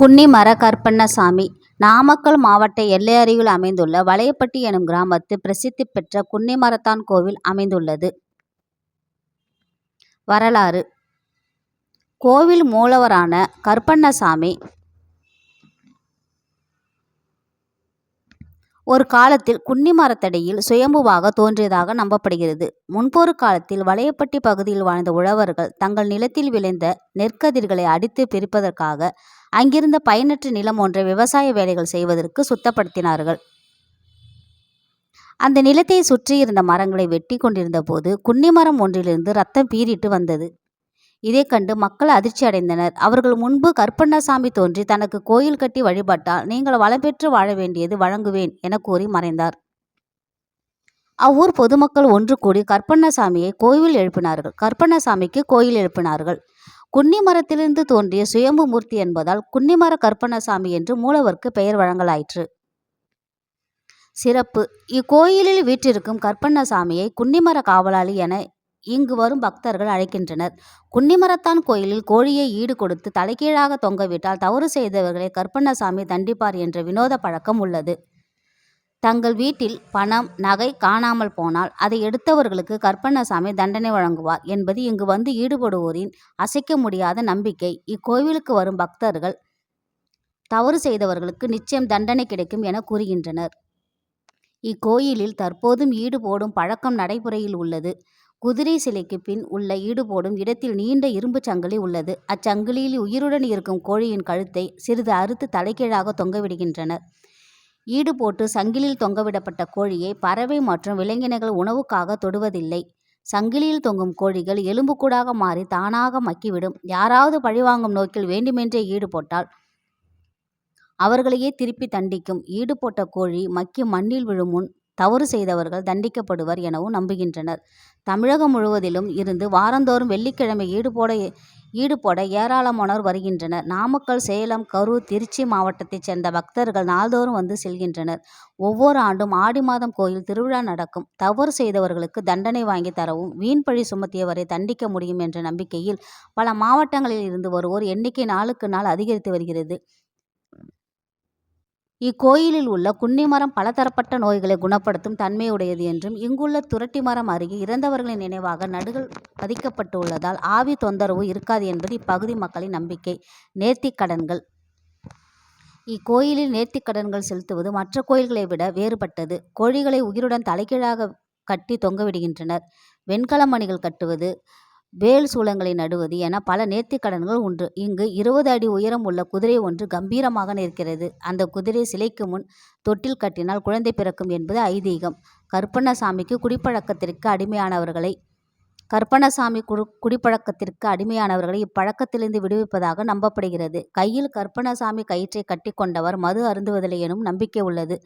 குன்னிமர கருப்பண்ணசாமி நாமக்கல் மாவட்ட எல்லை அருகில் அமைந்துள்ள வளையப்பட்டி எனும் கிராமத்தில் பிரசித்தி பெற்ற குன்னிமரத்தான் கோவில் அமைந்துள்ளது. வரலாறு கோவில் மூலவரான கருப்பண்ணசாமி ஒரு காலத்தில் குன்னிமரத்தடியில் சுயம்புவாக தோன்றியதாக நம்பப்படுகிறது. முன்பொரு காலத்தில் வளையப்பட்டி பகுதியில் வாழ்ந்த உழவர்கள் தங்கள் நிலத்தில் விளைந்த நெற்கதிர்களை அடித்து பிரிப்பதற்காக அங்கிருந்த பயனற்ற நிலம் ஒன்றை விவசாய வேலைகள் செய்வதற்கு சுத்தப்படுத்தினார்கள். அந்த நிலத்தை சுற்றியிருந்த மரங்களை வெட்டி கொண்டிருந்த போது குன்னிமரம் ஒன்றிலிருந்து ரத்தம் பீறிட்டு வந்தது. இதை கண்டு மக்கள் அதிர்ச்சி அடைந்தனர். அவர்கள் முன்பு கருப்பண்ணசாமி தோன்றி தனக்கு கோயில் கட்டி வழிபட்டால் நீங்கள் வளம் பெற்று வாழ வேண்டியது வழங்குவேன் என கூறி மறைந்தார். அவ்வூர் பொதுமக்கள் ஒன்று கூடி கருப்பண்ணசாமியை கோயில் எழுப்பினார்கள். கருப்பண்ணசாமிக்கு கோயில் எழுப்பினார்கள். குன்னிமரத்திலிருந்து தோன்றிய சுயம்பு மூர்த்தி என்பதால் குன்னிமர கருப்பண்ணசாமி என்று மூலவருக்கு பெயர் வழங்கலாயிற்று. சிறப்பு இக்கோயிலில் வீற்றிருக்கும் கற்பண்ணசாமியை குன்னிமர காவலாளி என இங்கு வரும் பக்தர்கள் அழைக்கின்றனர். குன்னிமரத்தான் கோயிலில் கோழியை ஈடு கொடுத்து தலைகீழாக தொங்கவிட்டால் தவறு செய்தவர்களை கற்பண்ணசாமி தண்டிப்பார் என்ற வினோத பழக்கம் உள்ளது. தங்கள் வீட்டில் பணம் நகை காணாமல் போனால் அதை எடுத்தவர்களுக்கு கற்பண்ணசாமி தண்டனை வழங்குவார் என்பது இங்கு வந்து ஈடுபடுவோரின் அசைக்க முடியாத நம்பிக்கை. இக்கோவிலுக்கு வரும் பக்தர்கள் தவறு செய்தவர்களுக்கு நிச்சயம் தண்டனை கிடைக்கும் என கூறுகின்றனர். இக்கோயிலில் தற்போதும் ஈடுபோடும் பழக்கம் நடைமுறையில் உள்ளது. குதிரை சிலைக்கு பின் உள்ள ஈடுபோடும் இடத்தில் நீண்ட இரும்புச் சங்கிலி உள்ளது. அச்சங்கிலியில் உயிருடன் இருக்கும் கோழியின் கழுத்தை சிறிது அறுத்து தலைகீழாக தொங்கவிடுகின்றனர். ஈடு போட்டு சங்கிலியில் தொங்கவிடப்பட்ட கோழியை பறவை மற்றும் விலங்கினங்கள் உணவுக்காக தொடுவதில்லை. சங்கிலியில் தொங்கும் கோழிகள் எலும்புக்கூடாக மாறி தானாக மக்கிவிடும். யாராவது பழிவாங்கும் நோக்கில் வேண்டுமென்றே ஈடுபட்டால் அவர்களையே திருப்பி தண்டிக்கும். ஈடுபட்ட கோழி மக்கி மண்ணில் விழும் முன் தவறு செய்தவர்கள் தண்டிக்கப்படுவர் எனவும் நம்புகின்றனர். தமிழகம் முழுவதிலும் இருந்து வாரந்தோறும் வெள்ளிக்கிழமை ஈடுபோட ஈடுபட ஏராளமானோர் வருகின்றனர். நாமக்கல் சேலம் கரூர் திருச்சி மாவட்டத்தைச் சேர்ந்த பக்தர்கள் நாள்தோறும் வந்து செல்கின்றனர். ஒவ்வொரு ஆண்டும் ஆடி மாதம் கோயில் திருவிழா நடக்கும். தவறு செய்தவர்களுக்கு தண்டனை வாங்கி தரவும் வீண் பழி சுமத்தியவரை தண்டிக்க முடியும் என்ற நம்பிக்கையில் பல மாவட்டங்களில் இருந்து வருவோர் எண்ணிக்கை நாளுக்கு நாள் அதிகரித்து வருகிறது. இக்கோயிலில் உள்ள குன்னிமரம் பலதரப்பட்ட நோய்களை குணப்படுத்தும் தன்மையுடையது என்றும் இங்குள்ள துரட்டி மரம் அருகே இறந்தவர்களின் நினைவாக நடுகள் பதிக்கப்பட்டு உள்ளதால் ஆவி தொந்தரவு இருக்காது என்பது இப்பகுதி மக்களின் நம்பிக்கை. நேர்த்திக்கடன்கள் இக்கோயிலில் நேர்த்திக்கடன்கள் செலுத்துவது மற்ற கோயில்களை விட வேறுபட்டது. கோழிகளை உயிருடன் தலைகீழாக கட்டி தொங்கவிடுகின்றனர். வெண்கல மணிகள் கட்டுவது வேல் சூளங்களை நடுவது என பல நேர்த்திக்கடன்கள் உண்டு. இங்கு இருபது அடி உயரம் உள்ள குதிரை ஒன்று கம்பீரமாக நிற்கிறது. அந்த குதிரை சிலைக்கு முன் தொட்டில் கட்டினால் குழந்தை பிறக்கும் என்பது ஐதீகம். கற்பணசாமிக்கு குடிப்பழக்கத்திற்கு அடிமையானவர்களை கற்பணசாமி குடு குடிப்பழக்கத்திற்கு அடிமையானவர்களை இப்பழக்கத்திலிருந்து விடுவிப்பதாக நம்பப்படுகிறது. கையில் கற்பணசாமி கயிற்றை கட்டிக்கொண்டவர் மது அருந்துவதில்லை எனும் நம்பிக்கை உள்ளது.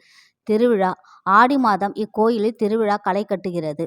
திருவிழா ஆடி மாதம் இக்கோயிலில் திருவிழா களை கட்டுகிறது.